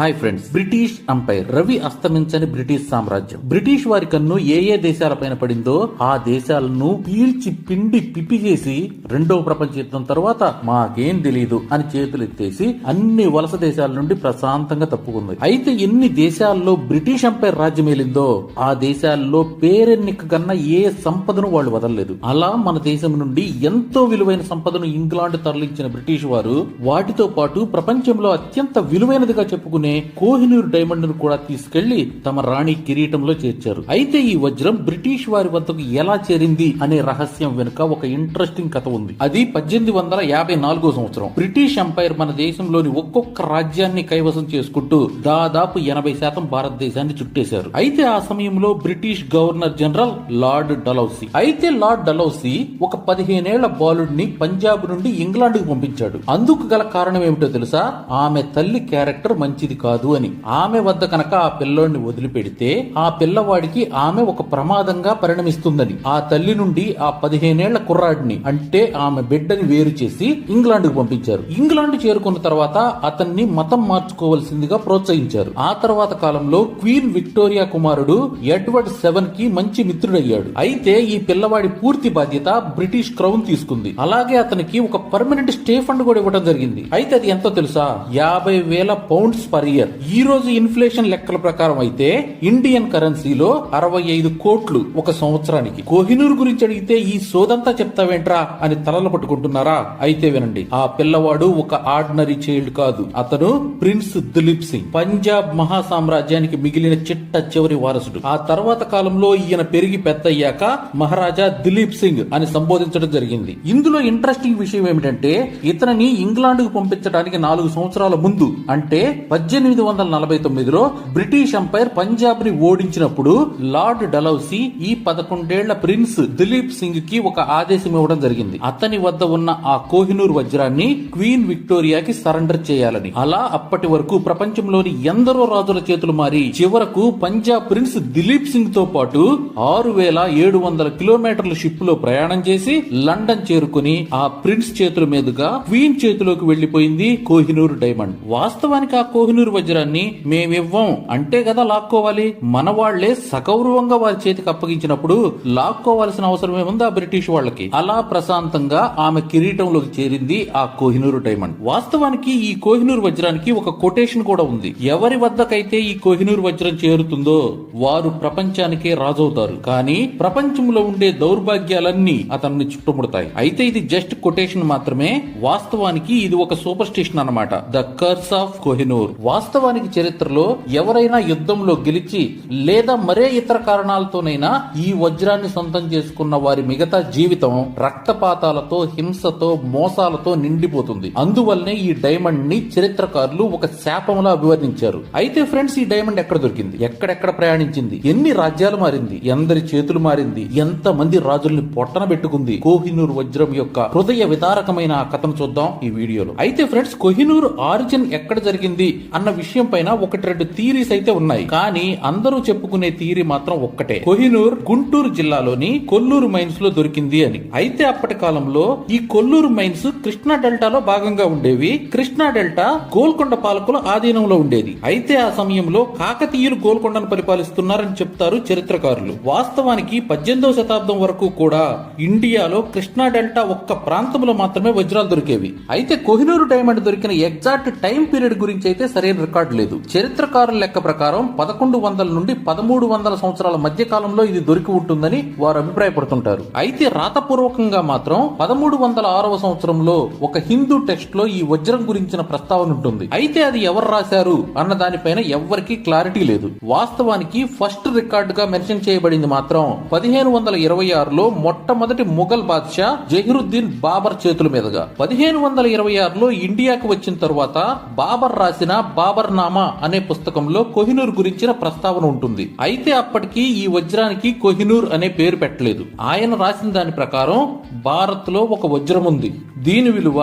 Hi friends. British empire రవి అస్తమించని British సామ్రాజ్యం. బ్రిటిష్ వారి కన్ను ఏ ఏ దేశాలపైన పడిందో ఆ దేశాలను పీల్చి పిండి పిప్పి చేసి రెండవ ప్రపంచ యుద్ధం తర్వాత మాకేం తెలియదు అని చేతులు ఎత్తేసి అన్ని వలస దేశాల నుండి ప్రశాంతంగా తప్పుకుంది. అయితే ఎన్ని దేశాల్లో బ్రిటిష్ అంపైర్ రాజ్యం ఏలిందో ఆ దేశాల్లో పేరెన్నిక కన్నా ఏ సంపదను వాళ్ళు వదలలేదు. అలా మన దేశం నుండి ఎంతో విలువైన సంపదను ఇంగ్లాండ్ తరలించిన బ్రిటిష్ వారు వాటితో పాటు ప్రపంచంలో అత్యంత విలువైనదిగా చెప్పుకునే కోహినూర్ డైమండ్ను కూడా తీసుకెళ్ళి తమ రాణి కిరీటంలో చేర్చారు. అయితే ఈ వజ్రం బ్రిటిష్ వారి వద్దకు ఎలా చేరింది అనే రహస్యం వెనుక ఒక ఇంట్రెస్టింగ్ కథ ఉంది. అది పద్దెనిమిది వందల యాభై నాలుగో సంవత్సరం. బ్రిటిష్ ఎంపైర్ మన దేశంలోని ఒక్కొక్క రాజ్యాన్ని కైవసం చేసుకుంటూ దాదాపు ఎనభై శాతం భారతదేశాన్ని చుట్టేశారు. అయితే ఆ సమయంలో British governor general lord Dalhousie. అయితే లార్డ్ డలౌసీ ఒక పదిహేనేళ్ళ బాలుడిని పంజాబ్ నుండి ఇంగ్లాండ్కు పంపించాడు. అందుకు గల కారణం ఏమిటో తెలుసా? ఆమె తల్లి క్యారెక్టర్ మంచిది కాదు అని. ఆమె వద్ద కనుక ఆ పిల్లోడిని వదిలిపెడితే ఆ పిల్లవాడికి ఆమె ఒక ప్రమాదంగా పరిణమిస్తుందని. ఆ తల్లి నుండి ఆ పదిహేనేళ్ళ కుర్రాడిని అంటే ఆమె బిడ్డని వేరు చేసి ఇంగ్లాండ్కు పంపించారు. ఇంగ్లాండ్ చేరుకున్న తర్వాత అతన్ని మతం మార్చుకోవలసిందిగా ప్రోత్సహించారు. ఆ తర్వాత కాలంలో క్వీన్ విక్టోరియా కుమారుడు ఎడ్వర్డ్ సెవెన్కి మంచి మిత్రుడయ్యాడు. అయితే ఈ పిల్లవాడి పూర్తి బాధ్యత బ్రిటిష్ క్రౌన్ తీసుకుంది. అలాగే అతనికి ఒక పర్మనెంట్ స్టే ఫండ్ కూడా ఇవ్వడం జరిగింది. అయితే అది ఎంతో తెలుసా? యాభై వేల పౌండ్స్ పర్ ఇయర్ ఈ రోజు ఇన్ఫ్లేషన్ లెక్కల ప్రకారం అయితే ఇండియన్ కరెన్సీలో అరవై ఐదు కోట్లు ఒక సంవత్సరానికి. కోహినూర్ గురించి అడిగితే ఈ సోదంతా చెప్తావేంట్రా అని తలలు పట్టుకుంటున్నారా? అయితే వినండి. ఆ పిల్లవాడు ఒక ఆర్డినరీ చైల్డ్ కాదు. అతను ప్రిన్స్ దిలీప్ సింగ్. పంజాబ్ మహా సామ్రాజ్యానికి మిగిలిన చిట్ట చివరి వారసుడు. ఆ తర్వాత కాలంలో ఈయన పెరిగి పెద్దయ్యాక మహారాజా దిలీప్ సింగ్ అని సంబోధించడం జరిగింది. ఇందులో ఇంట్రెస్టింగ్ విషయం ఏమిటంటే ఇతనిని ఇంగ్లాండ్కు పంపించడానికి నాలుగు సంవత్సరాల ముందు అంటే పద్దెనిమిది వందల నలభై తొమ్మిదిలో బ్రిటిష్ ఎంపైర్ పంజాబ్ని ఓడించినప్పుడు లార్డ్ డలౌసీ ఈ పదకొండేళ్ళ ప్రిన్స్ దిలీప్ సింగ్కి ఒక ఆదేశం ఇవ్వడం జరిగింది. అతని వద్ద ఉన్న ఆ కోహినూర్ వజ్రాన్ని క్వీన్ విక్టోరియాకి సరెండర్ చేయాలని. అలా అప్పటి వరకు ప్రపంచంలోని ఎందరో రాజుల చేతులు మారి చివరకు పంజాబ్ ప్రిన్స్ దిలీప్ సింగ్తో పాటు ఆరు వేల ఏడు వందల కిలోమీటర్ల షిప్లో ప్రయాణం చేసి లండన్ చేరుకుని ఆ ప్రిన్స్ చేతుల మీదుగా క్వీన్ చేతిలోకి వెళ్ళిపోయింది కోహినూర్ డైమండ్. వాస్తవానికి ఆ కోహినూర్ వజ్రాన్ని మేమివ్వం. అంటే కదా లాక్కోవాలి. మన వాళ్ళే సగౌరవంగా వారి చేతికి అప్పగించినప్పుడు లాక్కోవాల్సిన అవసరం ఏముంది ఆ బ్రిటిష్ వాళ్ళకి. అలా ప్రశాంతంగా ఆమె కిరీటంలోకి చేరింది ఆ కోహినూరు డైమండ్. వాస్తవానికి ఈ కోహినూర్ వజ్రానికి ఒక కొటేషన్ కూడా ఉంది. ఎవరి వద్దకైతే ఈ కోహినూర్ వజ్రం చేరుతుందో వారు ప్రపంచానికే రాజవుతారు. కానీ ప్రపంచంలో ఉండే దౌర్భాగ్యాలన్నీ అతన్ని చుట్టుముడతాయి. అయితే ఇది జస్ట్ కొటేషన్ మాత్రమే. వాస్తవానికి ఇది ఒక సూపర్ స్టిషన్ అన్నమాట. The curse of Kohinoor. వాస్తవానికి చరిత్రలో ఎవరైనా యుద్ధంలో గెలిచి లేదా మరే ఇతర కారణాలతోనైనా ఈ వజ్రాన్ని సొంతం చేసుకున్న వారి మిగతా జీవితం రక్తపాతాలతో హింసతో మోసాలతో నిండిపోతుంది. అందువల్లనే ఈ డైమండ్ని చరిత్రకారులు ఒక శాపంలా అభివర్ణించారు. అయితే ఫ్రెండ్స్ ఈ డైమండ్ ఎక్కడ దొరికింది? ఎక్కడెక్కడ ప్రయాణించింది? ఎన్ని రాజ్యాలు మారింది? ఎందరి చేతులు మారింది? ఎంత మంది రాజుల్ని పొట్టన పెట్టుకుంది? కోహినూర్ వజ్రం యొక్క హృదయ విదారకమైన ఆ కథను చూద్దాం ఈ వీడియోలో. అయితే ఫ్రెండ్స్ కోహినూర్ ఆరిజిన్ ఎక్కడ జరిగింది అన్న విషయం పైన ఒకటి రెండు థీరీస్ అయితే ఉన్నాయి. కానీ అందరూ చెప్పుకునే థీరీ మాత్రం ఒక్కటే. కోహినూర్ గుంటూరు జిల్లాలోని కొల్లూరు మైన్స్లో దొరికింది అని. అయితే అప్పటి కాలంలో ఈ కొల్లూరు మైన్స్ కృష్ణా డెల్టాలో భాగంగా ఉండేవి. కృష్ణా డెల్టా గోల్కొండ పాలకుల ఆధీనంలో ఉండేది. అయితే ఆ సమయంలో కాకతీయులు గోల్కొండను పరిపాలిస్తున్నారని చెప్తారు చరిత్రకారులు. వాస్తవానికి పద్దెనిమిదవ శతాబ్దం వరకు కూడా ఇండియాలో కృష్ణా డెల్టా ఒక్క ప్రాంతంలో మాత్రమే వజ్రాలు దొరికేవి. అయితే కోహినూరు డైమండ్ దొరికిన ఎగ్జాక్ట్ టైం పీరియడ్ గురించి అయితే సరైన రికార్డు లేదు. చరిత్రకారుల లెక్క ప్రకారం పదకొండు వందల నుండి పదమూడు వందల సంవత్సరాల మధ్య కాలంలో ఇది దొరికి ఉంటుందని వారు అభిప్రాయపడుతుంటారు. అయితే రాతపూర్వకంగా మాత్రం పదమూడు వందల ఆరవ సంవత్సరంలో ఒక హిందూ టెక్స్ట్లో ఈ వజ్రం గురించిన ప్రస్తావన ఉంటుంది. అయితే అది ఎవరు రాశారు అన్న దానిపైన ఎవ్వరికీ క్లారిటీ లేదు. వాస్తవానికి ఫస్ట్ రికార్డ్గా మెన్షన్ చేయబడింది మాత్రం పదిహేను వందల ఇరవై ఆరులో మొట్టమొదటి ముఘల్ బాద్షా జహీరుద్దీన్ బాబర్ చేతుల మీదుగా. పదిహేను వందల ఇరవై ఆరులో ఇండియాకు వచ్చిన తరువాత బాబర్ రాసిన బాబర్నామా అనే పుస్తకంలో కోహినూర్ గురించిన ప్రస్తావన ఉంటుంది. అయితే అప్పటికి ఈ వజ్రానికి కోహినూర్ అనే పేరు పెట్టలేదు. ఆయన రాసిన దాని ప్రకారం భారత్లో ఒక వజ్రం ఉంది దీని విలువ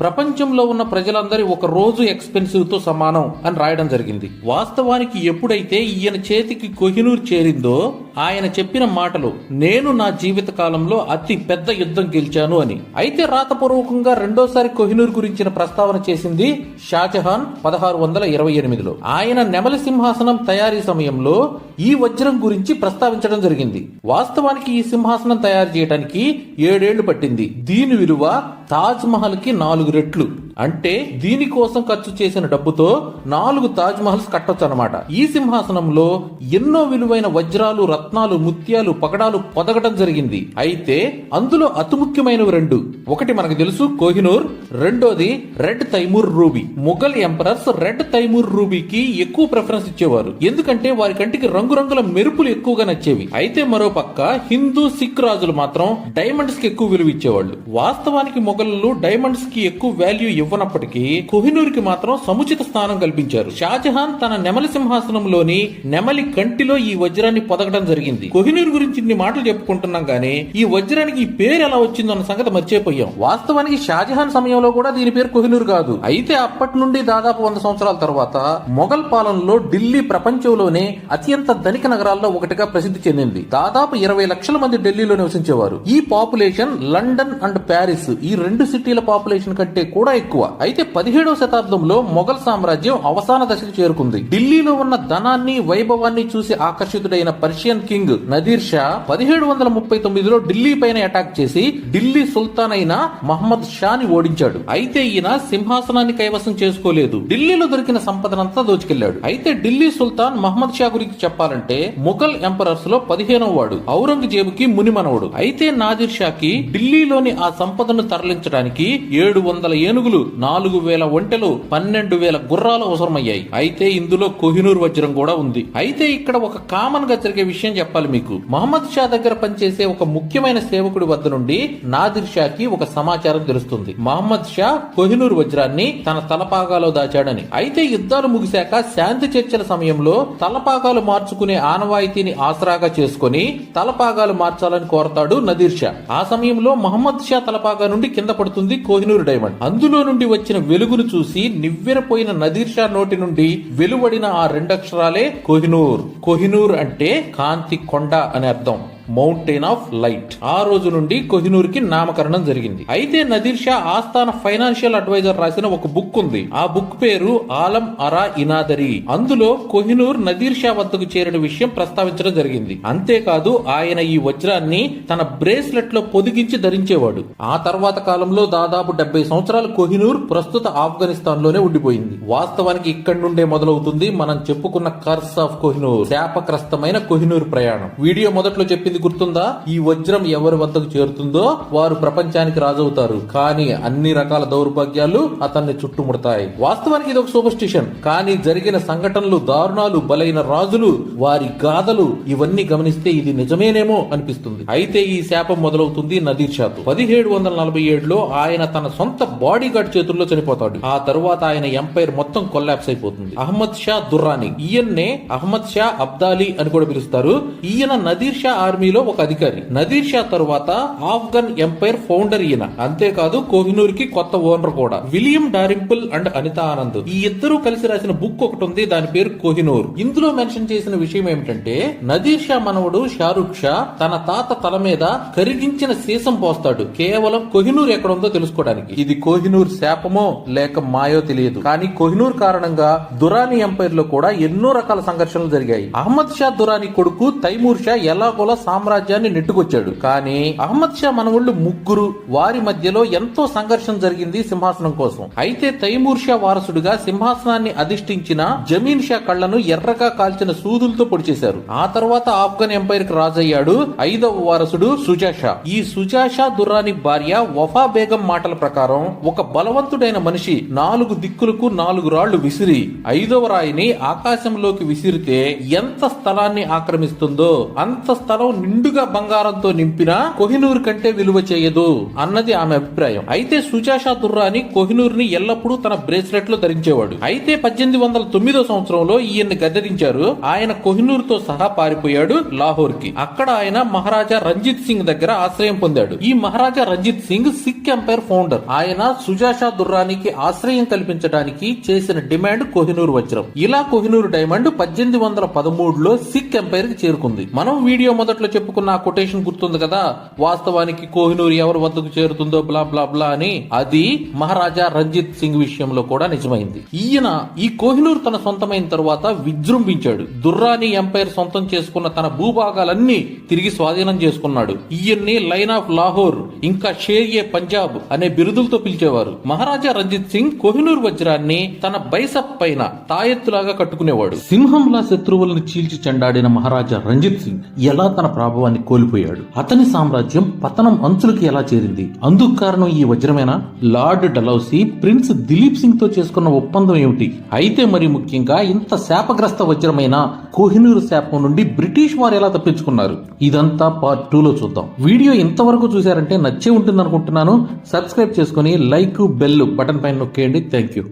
ప్రపంచంలో ఉన్న ప్రజలందరి ఒక రోజు ఎక్స్పెన్సివ్తో సమానం అని రాయడం జరిగింది. వాస్తవానికి ఎప్పుడైతే ఈయన చేతికి కొహినూర్ చేరిందో ఆయన చెప్పిన మాటలు నేను నా జీవిత కాలంలో అతి పెద్ద యుద్ధం గెలిచాను అని. అయితే రాతపూర్వకంగా రెండోసారి కొహినూర్ గురించిన ప్రస్తావన చేసింది షాజహాన్ పదహారు వందల ఇరవై ఎనిమిదిలో. ఆయన నెమలి సింహాసనం తయారీ సమయంలో ఈ వజ్రం గురించి ప్రస్తావించడం జరిగింది. వాస్తవానికి ఈ సింహాసనం తయారు చేయడానికి ఏడేళ్ళు పట్టింది. దీని విలువ తాజ్ మహల్కి నాలుగు రెట్లు అంటే దీనికోసం ఖర్చు చేసిన డబ్బుతో నాలుగు తాజ్ మహల్స్ కట్టొచ్చు అనమాట ఈ సింహాసనంలో ఎన్నో విలువైన వజ్రాలు రత్నాలు ముత్యాలు పగడాలు పొదగడం జరిగింది. అయితే అందులో అతి ముఖ్యమైనవి రెండు. ఒకటి మనకు తెలుసు కోహినూర్. రెండోది red Timur ruby. Mughal emperors red Timur రూబీకి ఎక్కువ ప్రిఫరెన్స్ ఇచ్చేవారు. ఎందుకంటే వారి కంటికి రంగురంగుల మెరుపులు ఎక్కువగా నచ్చేవి. అయితే మరో పక్క హిందూ సిక్ రాజులు మాత్రం డైమండ్స్కి ఎక్కువ విలువ ఇచ్చేవాళ్ళు. వాస్తవానికి మొఘలు డైమండ్స్కి ఎక్కువ వాల్యూ ఇవ్వనప్పటికీ కోహినూర్కి మాత్రం సముచిత స్థానం కల్పించారు. షాజహాన్ తన నెమలి సింహాసనంలోని నెమలి కంటిలో ఈ వజ్రాన్ని పొదగడం జరిగింది. కోహినూర్ గురించి ఇన్ని మాటలు చెప్పుకుంటున్నాం గానీ ఈ వజ్రానికి ఈ పేరు ఎలా వచ్చిందన్న సంగతి మర్చిపోయాం. వాస్తవానికి షాజహాన్ సమయంలో కూడా దీని పేరు కోహినూర్ కాదు. అయితే అప్పటి నుండి దాదాపు వంద సంవత్సరాల తర్వాత మొఘల్ పాలనలో ఢిల్లీ ప్రపంచంలోనే అత్యంత ధనిక నగరాల్లో ఒకటిగా ప్రసిద్ధి చెందింది. దాదాపు ఇరవై లక్షల మంది ఢిల్లీలో నివసించేవారు. ఈ పాపులేషన్ లండన్ అండ్ ప్యారిస్ ఈ రెండు సిటీల పాపులేషన్ కంటే కూడా ఎక్కువ. అయితే పదిహేడవ శతాబ్దంలో మొఘల్ సామ్రాజ్యం అవసాన దశకు చేరుకుంది. ఢిల్లీలో ఉన్న ధనాన్ని వైభవాన్ని చూసి ఆకర్షితుడైన పర్షియన్ కింగ్ నదీర్ షా పదిహేడు వందల ముప్పై తొమ్మిదిలో ఢిల్లీ పైన అటాక్ చేసి ఢిల్లీ సుల్తాన్ అయిన మహమ్మద్ షాని ఓడించాడు. అయితే ఈయన సింహాసనాన్ని కైవసం చేసుకోలేదు. ఢిల్లీలో దొరికిన సంపదనంతా దోచుకెళ్ళాడు. అయితే ఢిల్లీ సుల్తాన్ మహమ్మద్ షా గురించి చెప్పాలంటే ముఘల్ ఎంపరర్స్లో పదిహేనవ వాడు ఔరంగజేబుకి మునిమనవుడు. అయితే నాదిర్ షాకి ఢిల్లీలోని ఆ సంపదను తరలించడానికి ఏడు వందల ఏనుగులు నాలుగు వేల ఒంటెలు పన్నెండు వేల గుర్రాలు అవసరమయ్యాయి. అయితే ఇందులో కోహినూర్ వజ్రం కూడా ఉంది. అయితే ఇక్కడ ఒక కామన్గా జరిగే విషయం చెప్పాలి మీకు. మహమ్మద్ షా దగ్గర పనిచేసే ఒక ముఖ్యమైన సేవకుడి వద్ద నుండి నాదిర్ షాకి ఒక సమాచారం తెలుస్తుంది. మహమ్మద్ షా కోహినూర్ వజ్రాన్ని తన తలపాగాలో దాచాడని. అయితే యుద్ధాలు ముగిశాక శాంతి చర్చల సమయంలో తలపాగాలు మార్చుకునే ఆనవాయితీని ఆసరాగా చేసుకుని తలపాగాలు మార్చాలని కోరతాడు నదీర్ షా. ఆ సమయంలో మహమ్మద్ షా తలపాగా నుండి కింద పడుతుంది కోహినూర్ డైమండ్. అందులో నుండి వచ్చిన వెలుగును చూసి నివ్వెరపోయిన నదీర్షా నోటి నుండి వెలువడిన ఆ రెండక్షరాలే కోహినూర్. కోహినూర్ అంటే కాంతి కొండ అని అర్థం. Mountain of light. ఆ రోజు నుండి కోహినూర్కి నామకరణం జరిగింది. అయితే నదీర్ షా ఆస్థాన ఫైనాన్షియల్ అడ్వైజర్ రాసిన ఒక బుక్ ఉంది. ఆ బుక్ పేరు ఆలం అరా ఇనాదరి. అందులో కోహినూర్ నదీర్ షా వద్దకు చేరిన విషయం ప్రస్తావించడం జరిగింది. అంతేకాదు ఆయన ఈ వజ్రాన్ని తన బ్రేస్లెట్లో పొదిగించి ధరించేవాడు. ఆ తర్వాత కాలంలో దాదాపు డెబ్బై సంవత్సరాలు కోహినూర్ ప్రస్తుత ఆఫ్ఘనిస్తాన్లోనే ఉండిపోయింది. వాస్తవానికి ఇక్కడి నుండే మొదలవుతుంది మనం చెప్పుకున్న కర్స్ ఆఫ్ కోహినూర్. శాపగ్రస్తమైన కోహినూర్ ప్రయాణం. వీడియో మొదట్లో చెప్పింది గుర్తుందా? ఈ వజ్రం ఎవరి వద్దకు చేరుతుందో వారు ప్రపంచానికి రాజవుతారు. కానీ అన్ని రకాల దౌర్భాగ్యాలు అతన్ని చుట్టుముడతాయి. వాస్తవానికి ఇది ఒక సూపర్స్టిషన్. కానీ జరిగిన సంఘటనలు దారుణాలు బలైన రాజులు వారి గాథలు ఇవన్నీ గమనిస్తే ఇది నిజమేనేమో అనిపిస్తుంది. అయితే ఈ శాపం మొదలవుతుంది నదీర్ షాతో. పదిహేడు వందల నలభై ఏడులో ఆయన తన సొంత బాడీ గార్డ్ చేతుల్లో చనిపోతాడు. ఆ తరువాత ఆయన ఎంపైర్ మొత్తం కొల్లాప్స్ అయిపోతుంది. అహ్మద్ షా దుర్రాని. ఈయన్నే అహ్మద్ షా అబ్దాలి అని కూడా పిలుస్తారు. ఈయన నదీర్ షా కంపెనీలో ఒక అధికారి. నదీర్ షా తరువాత ఆఫ్ఘన్ ఎంపైర్ ఫౌండర్ ఈయన. అంతేకాదు కోహినూర్కి కొత్త ఓనర్ కూడా. William Dalrymple and Anita Anand. ఈ ఇద్దరు కలిసి రాసిన బుక్ ఒకటి ఉంది. దాని పేరు కోహినూర్. ఇందులో మెన్షన్ చేసిన విషయం ఏమిటంటే నదీర్ షా మనవడు షారుఖ్ షా తన తాత తల మీద కరిగించిన సీసం పోస్తాడు. కేవలం కోహినూర్ ఎక్కడ ఉందో తెలుసుకోవడానికి. ఇది కోహినూర్ శాపమో లేక మాయో తెలియదు. కానీ కోహినూర్ కారణంగా దురాని ఎంపైర్లో కూడా ఎన్నో రకాల సంఘర్షణలు జరిగాయి. అహ్మద్ షా దురాని కొడుకు తైమూర్ షా ఎలాగోలా సామ్రాజ్యాన్ని నెట్టుకొచ్చాడు. కానీ అహ్మద్ షా మనవళ్ళు ముగ్గురు వారి మధ్యలో ఎంతో సంఘర్షణ జరిగింది సింహాసనం కోసం. అయితే తైమూర్ షా వారసుడిగా సింహాసనాన్ని అధిష్ఠించిన జమీన్ షా కళ్ళను ఎర్రగా కాల్చిన సూదులతో పొడిచేశారు ఆ తర్వాత ఆఫ్ఘన్ ఎంపైర్కి రాజయ్యాడు ఐదవ వారసుడు సుజాషా ఈ సుజాషా దుర్రాని భార్య వఫా బేగం మాటల ప్రకారం ఒక బలవంతుడైన మనిషి నాలుగు దిక్కులకు నాలుగు రాళ్ళు విసిరి ఐదవ రాయిని ఆకాశంలోకి విసిరితే ఎంత స్థలాన్ని ఆక్రమిస్తుందో అంత స్థలం నిండుగా బంగారంతో నింపినా కోహినూర్ కంటే విలువ చేయదు అన్నది ఆమె అభిప్రాయం. అయితే సుజాషా దుర్రాని కోహినూర్ని ఎల్లప్పుడూ తన బ్రేస్లెట్లో ధరించేవాడు. అయితే పద్దెనిమిది వందల తొమ్మిదో సంవత్సరంలో ఈయన్ని గద్దెదించారు. ఆయన కోహినూర్తో సహా పారిపోయాడు లాహోర్కి అక్కడ ఆయన మహారాజా రంజిత్ సింగ్ దగ్గర ఆశ్రయం పొందాడు. ఈ మహారాజా రంజిత్ సింగ్ సిక్ ఎంపైర్ ఫౌండర్. ఆయన సుజాషా దుర్రానికి ఆశ్రయం కల్పించడానికి చేసిన డిమాండ్ కోహినూర్ వజ్రం. ఇలా కోహినూర్ డైమండ్ పద్దెనిమిది వందల పదమూడులో సిక్ ఎంపైర్కి చేరుకుంది. మనం వీడియో మొదట్లో చెప్పుకున్న ఆ కొటేషన్ గుర్తుంది కదా? వాస్తవానికి కోహినూర్ ఎవరి వద్దకు చేరుతుందో బ్లా బ్లా బ్లా అని అది మహారాజా రంజిత్ సింగ్ విషయంలో కూడా నిజమైంది. ఈయన ఈ కోహినూర్ తన సొంతమైన తర్వాత విజృంభించాడు. దుర్రాని ఎంపైర్ సొంతం చేసుకున్న తన భూభాగాలన్నీ తిరిగి స్వాధీనం చేసుకున్నాడు. ఈయన్ని లైన్ ఆఫ్ లాహోర్ ఇంకా షేర్ ఏ పంజాబ్ అనే బిరుదులతో పిలిచేవారు. మహారాజా రంజిత్ సింగ్ కోహినూర్ వజ్రాన్ని తన బైసప్ పైన తాయెత్తులాగా కట్టుకునేవాడు. సింహంలా శత్రువులను చీల్చి చెండాడిన మహారాజా రంజిత్ సింగ్ ఎలా తన ప్రాభవాన్ని కోల్పోయాడు. అతని సామ్రాజ్యం పతనం అంచులకి ఎలా చేరింది? అందుకు కారణం ఈ వజ్రమైన? లార్డ్ డలౌసీ ప్రిన్స్ దిలీప్ సింగ్తో చేసుకున్న ఒప్పందం ఏమిటి? అయితే మరి ముఖ్యంగా ఇంత శాపగ్రస్త వజ్రమైన? కోహినూరు శాపం నుండి బ్రిటిష్ వారు ఎలా తప్పించుకున్నారు? ఇదంతా పార్ట్ టూలో చూద్దాం. వీడియో ఇంతవరకు చూసారంటే నచ్చే ఉంటుంది అనుకుంటున్నాను సబ్స్క్రైబ్ చేసుకుని లైక్ బెల్ బటన్ పైన నొక్కేయండి. Thank you